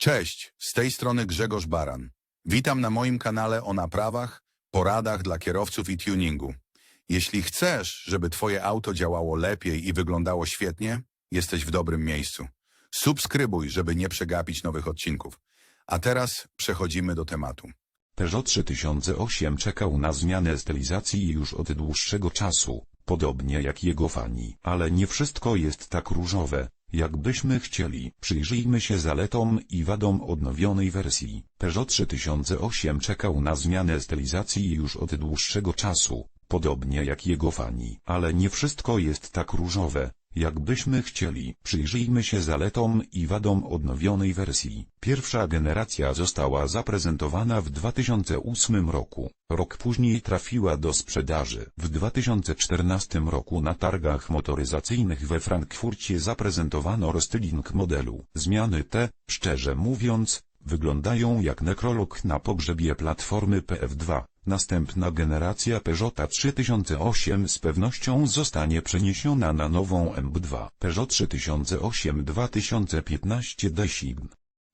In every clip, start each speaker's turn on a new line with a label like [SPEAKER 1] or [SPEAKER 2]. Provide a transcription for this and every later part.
[SPEAKER 1] Cześć, z tej strony Grzegorz Baran. Witam na moim kanale o naprawach, poradach dla kierowców i tuningu. Jeśli chcesz, żeby Twoje auto działało lepiej i wyglądało świetnie, jesteś w dobrym miejscu. Subskrybuj, żeby nie przegapić nowych odcinków. A teraz przechodzimy do tematu.
[SPEAKER 2] Peugeot 3008 czekał na zmianę stylizacji już od dłuższego czasu, podobnie jak jego fani. Ale nie wszystko jest tak różowe, jakbyśmy chcieli. Przyjrzyjmy się zaletom i wadom odnowionej wersji. Peugeot 3008 czekał na zmianę stylizacji już od dłuższego czasu, podobnie jak jego fani. Ale nie wszystko jest tak różowe, jakbyśmy chcieli. Przyjrzyjmy się zaletom i wadom odnowionej wersji. Pierwsza generacja została zaprezentowana w 2008 roku. Rok później trafiła do sprzedaży. W 2014 roku na targach motoryzacyjnych we Frankfurcie zaprezentowano restyling modelu. Zmiany te, szczerze mówiąc, wyglądają jak nekrolog na pogrzebie platformy PF2. Następna generacja Peugeota 3008 z pewnością zostanie przeniesiona na nową M2. Peugeot 3008 2015 Design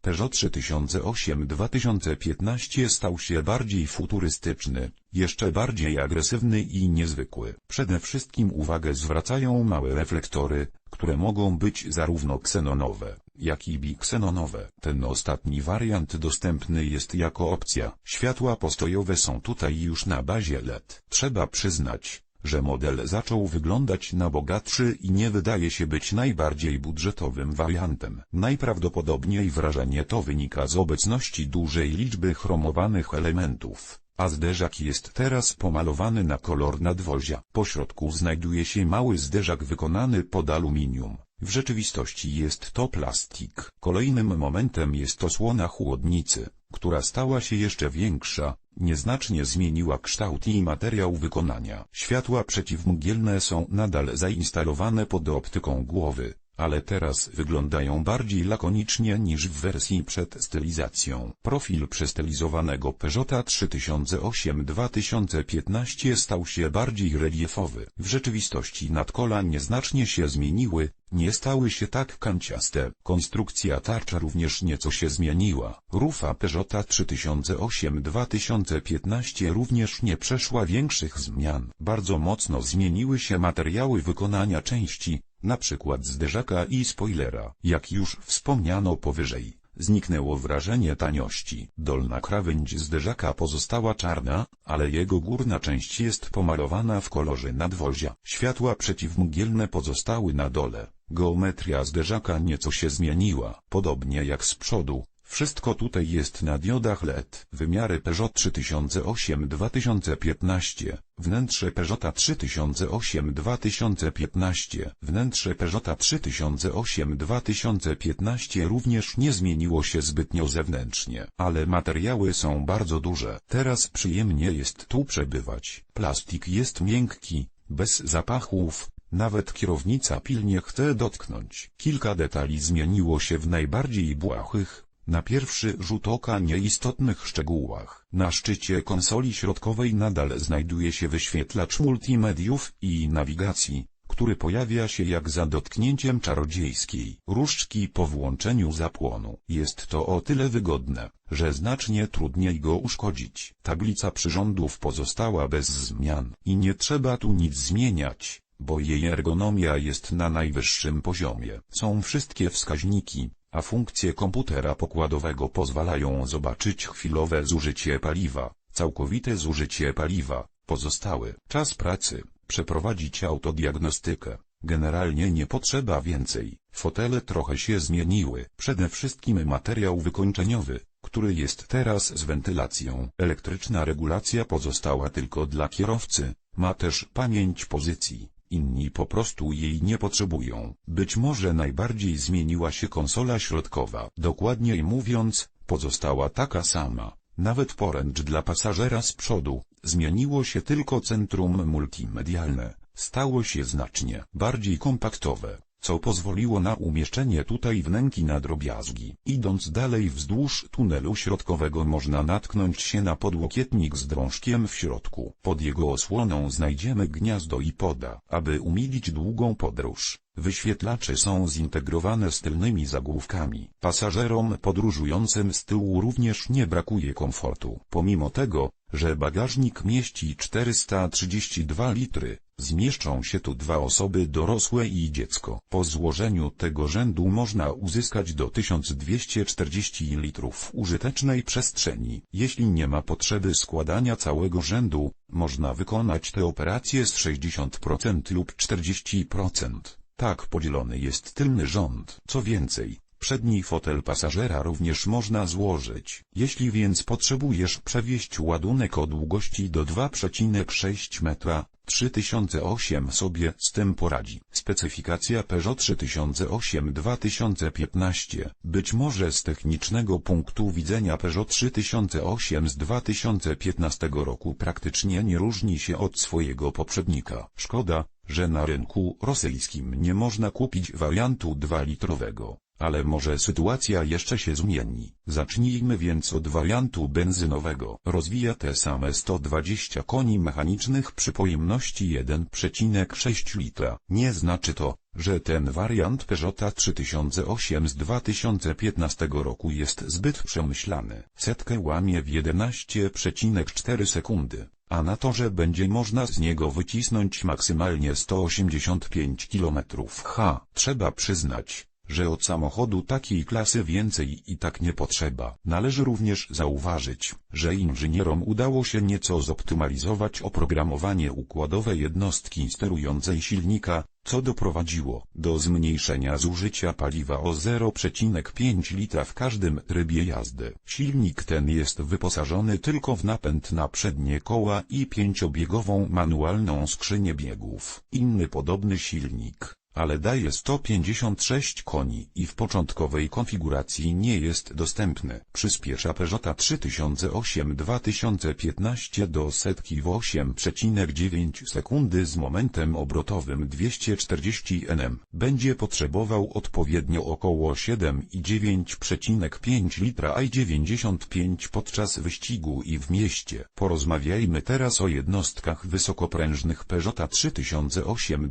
[SPEAKER 2] Peugeot 3008 2015 stał się bardziej futurystyczny, jeszcze bardziej agresywny i niezwykły. Przede wszystkim uwagę zwracają małe reflektory, które mogą być zarówno ksenonowe, jak i biksenonowe. Ten ostatni wariant dostępny jest jako opcja. Światła postojowe są tutaj już na bazie LED. Trzeba przyznać, że model zaczął wyglądać na bogatszy i nie wydaje się być najbardziej budżetowym wariantem. Najprawdopodobniej wrażenie to wynika z obecności dużej liczby chromowanych elementów, a zderzak jest teraz pomalowany na kolor nadwozia. Po środku znajduje się mały zderzak wykonany pod aluminium. W rzeczywistości jest to plastik. Kolejnym momentem jest osłona chłodnicy, która stała się jeszcze większa, nieznacznie zmieniła kształt i materiał wykonania. Światła przeciwmgielne są nadal zainstalowane pod optyką głowy, ale teraz wyglądają bardziej lakonicznie niż w wersji przed stylizacją. Profil przestylizowanego Peugeota 3008 2015 stał się bardziej reliefowy. W rzeczywistości nadkola nieznacznie się zmieniły, nie stały się tak kanciaste. Konstrukcja tarcza również nieco się zmieniła. Rufa Peugeota 3008 2015 również nie przeszła większych zmian. Bardzo mocno zmieniły się materiały wykonania części, na przykład zderzaka i spoilera. Jak już wspomniano powyżej, zniknęło wrażenie taniości. Dolna krawędź zderzaka pozostała czarna, ale jego górna część jest pomalowana w kolorze nadwozia. Światła przeciwmgielne pozostały na dole. Geometria zderzaka nieco się zmieniła, podobnie jak z przodu. Wszystko tutaj jest na diodach LED. Wymiary Peugeot 3008 2015, wnętrze Peugeota 3008 2015, wnętrze Peugeota 3008 2015 również nie zmieniło się zbytnio zewnętrznie, ale materiały są bardzo duże. Teraz przyjemnie jest tu przebywać. Plastik jest miękki, bez zapachów, nawet kierownica pilnie chce dotknąć. Kilka detali zmieniło się w najbardziej błahych, na pierwszy rzut oka nieistotnych szczegółach. Na szczycie konsoli środkowej nadal znajduje się wyświetlacz multimediów i nawigacji, który pojawia się jak za dotknięciem czarodziejskiej różdżki po włączeniu zapłonu. Jest to o tyle wygodne, że znacznie trudniej go uszkodzić. Tablica przyrządów pozostała bez zmian i nie trzeba tu nic zmieniać, bo jej ergonomia jest na najwyższym poziomie. Są wszystkie wskaźniki, a funkcje komputera pokładowego pozwalają zobaczyć chwilowe zużycie paliwa, całkowite zużycie paliwa, pozostały czas pracy, przeprowadzić autodiagnostykę. Generalnie nie potrzeba więcej. Fotele trochę się zmieniły. Przede wszystkim materiał wykończeniowy, który jest teraz z wentylacją. Elektryczna regulacja pozostała tylko dla kierowcy. Ma też pamięć pozycji. Inni po prostu jej nie potrzebują. Być może najbardziej zmieniła się konsola środkowa. Dokładniej mówiąc, pozostała taka sama. Nawet poręcz dla pasażera z przodu, zmieniło się tylko centrum multimedialne. Stało się znacznie bardziej kompaktowe, co pozwoliło na umieszczenie tutaj wnęki na drobiazgi. Idąc dalej wzdłuż tunelu środkowego można natknąć się na podłokietnik z drążkiem w środku. Pod jego osłoną znajdziemy gniazdo i poda. Aby umilić długą podróż, Wyświetlacze są zintegrowane z tylnymi zagłówkami. Pasażerom podróżującym z tyłu również nie brakuje komfortu. Pomimo tego, że bagażnik mieści 432 litry, zmieszczą się tu dwa osoby dorosłe i dziecko. Po złożeniu tego rzędu można uzyskać do 1240 litrów użytecznej przestrzeni. Jeśli nie ma potrzeby składania całego rzędu, można wykonać tę operację z 60% lub 40%. Tak podzielony jest tylny rząd. Co więcej, przedni fotel pasażera również można złożyć. Jeśli więc potrzebujesz przewieźć ładunek o długości do 2,6 metra, 3008 sobie z tym poradzi. Specyfikacja Peugeot 3008 2015 Być może z technicznego punktu widzenia Peugeot 3008 z 2015 roku praktycznie nie różni się od swojego poprzednika. Szkoda, że na rynku rosyjskim nie można kupić wariantu 2-litrowego. Ale może sytuacja jeszcze się zmieni. Zacznijmy więc od wariantu benzynowego. Rozwija te same 120 koni mechanicznych przy pojemności 1,6 litra. Nie znaczy to, że ten wariant Peugeota 3008 z 2015 roku jest zbyt przemyślany. Setkę łamie w 11,4 sekundy a na torze będzie można z niego wycisnąć maksymalnie 185 km h. Trzeba przyznać, że od samochodu takiej klasy więcej i tak nie potrzeba. Należy również zauważyć, że inżynierom udało się nieco zoptymalizować oprogramowanie układowe jednostki sterującej silnika, co doprowadziło do zmniejszenia zużycia paliwa o 0,5 litra w każdym trybie jazdy. Silnik ten jest wyposażony tylko w napęd na przednie koła i pięciobiegową manualną skrzynię biegów. Inny podobny silnik ale daje 156 koni i w początkowej konfiguracji nie jest dostępny. Przyspiesza Peugeota 3008 2015 do setki w 8,9 sekundy z momentem obrotowym 240 Nm. Będzie potrzebował odpowiednio około 7 i 9,5 litra i 95 podczas wyścigu i w mieście. Porozmawiajmy teraz o jednostkach wysokoprężnych Peugeota 3008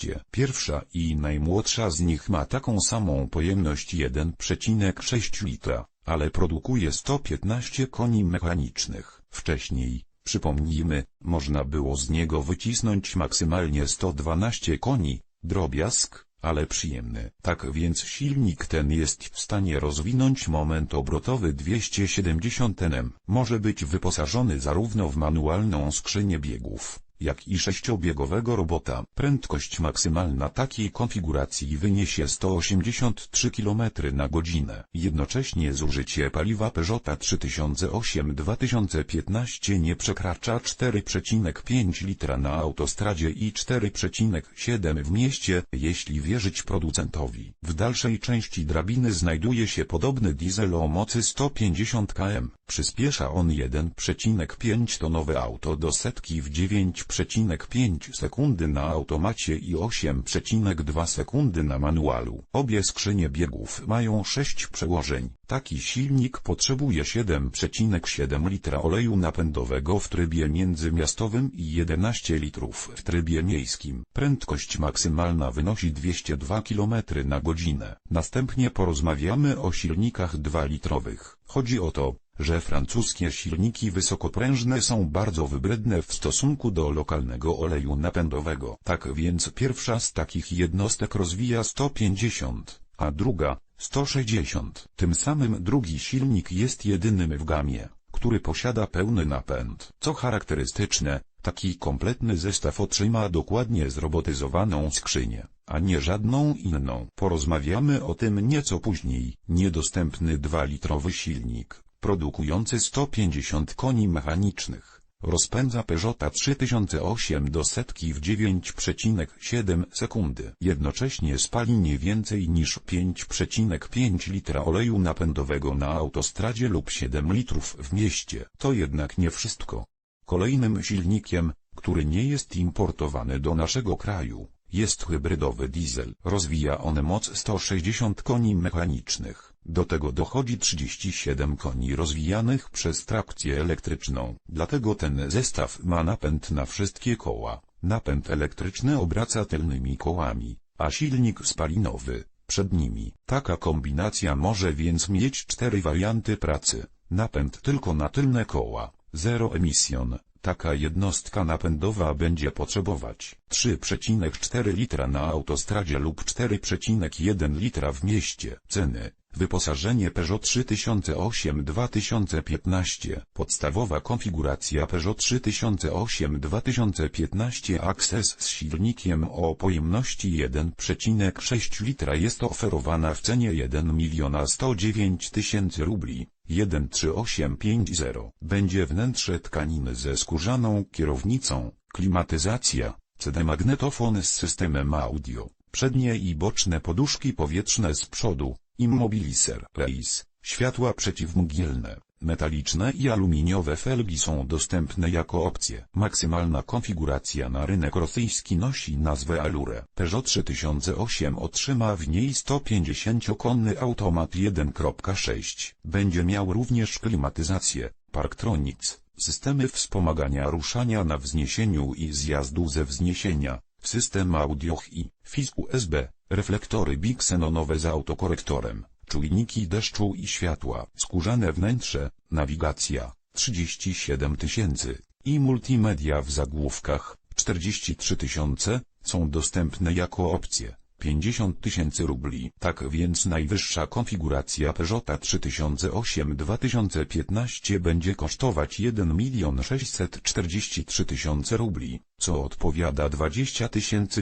[SPEAKER 2] 2015 Pierwsza i najmłodsza z nich ma taką samą pojemność 1,6 litra, ale produkuje 115 koni mechanicznych. Wcześniej, przypomnijmy, można było z niego wycisnąć maksymalnie 112 koni, drobiazg, ale przyjemny. Tak więc silnik ten jest w stanie rozwinąć moment obrotowy 270 Nm. Może być wyposażony zarówno w manualną skrzynię biegów, jak i sześciobiegowego robota. Prędkość maksymalna takiej konfiguracji wyniesie 183 km na godzinę. Jednocześnie zużycie paliwa Peugeota 3008 2015 nie przekracza 4,5 litra na autostradzie i 4,7 w mieście, jeśli wierzyć producentowi. W dalszej części drabiny znajduje się podobny diesel o mocy 150 km. Przyspiesza on 1,5 tonowe auto do setki w 9,5 sekundy na automacie i 8,2 sekundy na manualu. Obie skrzynie biegów mają 6 przełożeń. Taki silnik potrzebuje 7,7 litra oleju napędowego w trybie międzymiastowym i 11 litrów w trybie miejskim. Prędkość maksymalna wynosi 202 km na godzinę. Następnie porozmawiamy o silnikach 2-litrowych. Chodzi o to, że francuskie silniki wysokoprężne są bardzo wybredne w stosunku do lokalnego oleju napędowego. Tak więc pierwsza z takich jednostek rozwija 150, a druga 160. Tym samym drugi silnik jest jedynym w gamie, który posiada pełny napęd. Co charakterystyczne, taki kompletny zestaw otrzyma dokładnie zrobotyzowaną skrzynię, a nie żadną inną. Porozmawiamy o tym nieco później. Niedostępny 2-litrowy silnik produkujący 150 koni mechanicznych, rozpędza Peugeota 3008 do setki w 9,7 sekundy. Jednocześnie spali nie więcej niż 5,5 litra oleju napędowego na autostradzie lub 7 litrów w mieście. To jednak nie wszystko. Kolejnym silnikiem, który nie jest importowany do naszego kraju, jest hybrydowy diesel. Rozwija on moc 160 koni mechanicznych. Do tego dochodzi 37 koni rozwijanych przez trakcję elektryczną. Dlatego ten zestaw ma napęd na wszystkie koła, Napęd elektryczny obraca tylnymi kołami, a silnik spalinowy, przednimi. Taka kombinacja może więc mieć cztery warianty pracy. Napęd tylko na tylne koła, zero emisjon. Taka jednostka napędowa będzie potrzebować 3,4 litra na autostradzie lub 4,1 litra w mieście. Ceny Wyposażenie Peugeot 3008 2015 Podstawowa konfiguracja Peugeot 3008 2015 Access z silnikiem o pojemności 1,6 litra jest oferowana w cenie 1 miliona 109 tysięcy rubli. 13850 będzie wnętrze tkaniny ze skórzaną kierownicą, klimatyzacja, CD magnetofon z systemem audio, przednie i boczne poduszki powietrzne z przodu, immobiliser, race, światła przeciwmgielne, metaliczne i aluminiowe felgi są dostępne jako opcje. Maksymalna konfiguracja na rynek rosyjski nosi nazwę Allure. Peugeot 3008 otrzyma w niej 150-konny automat 1.6. Będzie miał również klimatyzację, Parktronics, systemy wspomagania ruszania na wzniesieniu i zjazdu ze wzniesienia, system audio i FIS USB, reflektory bixenonowe z autokorektorem, czujniki deszczu i światła, skórzane wnętrze, nawigacja, 37 tysięcy i multimedia w zagłówkach, 43 tysiące, są dostępne jako opcje. 50 tysięcy rubli. Tak więc najwyższa konfiguracja Peugeota 3008 2015 będzie kosztować 1 milion 643 tysiące rubli, co odpowiada 20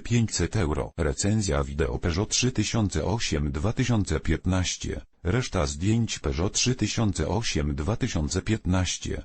[SPEAKER 2] 500 euro. Recenzja wideo Peugeot 3008 2015 Reszta zdjęć Peugeot 3008 2015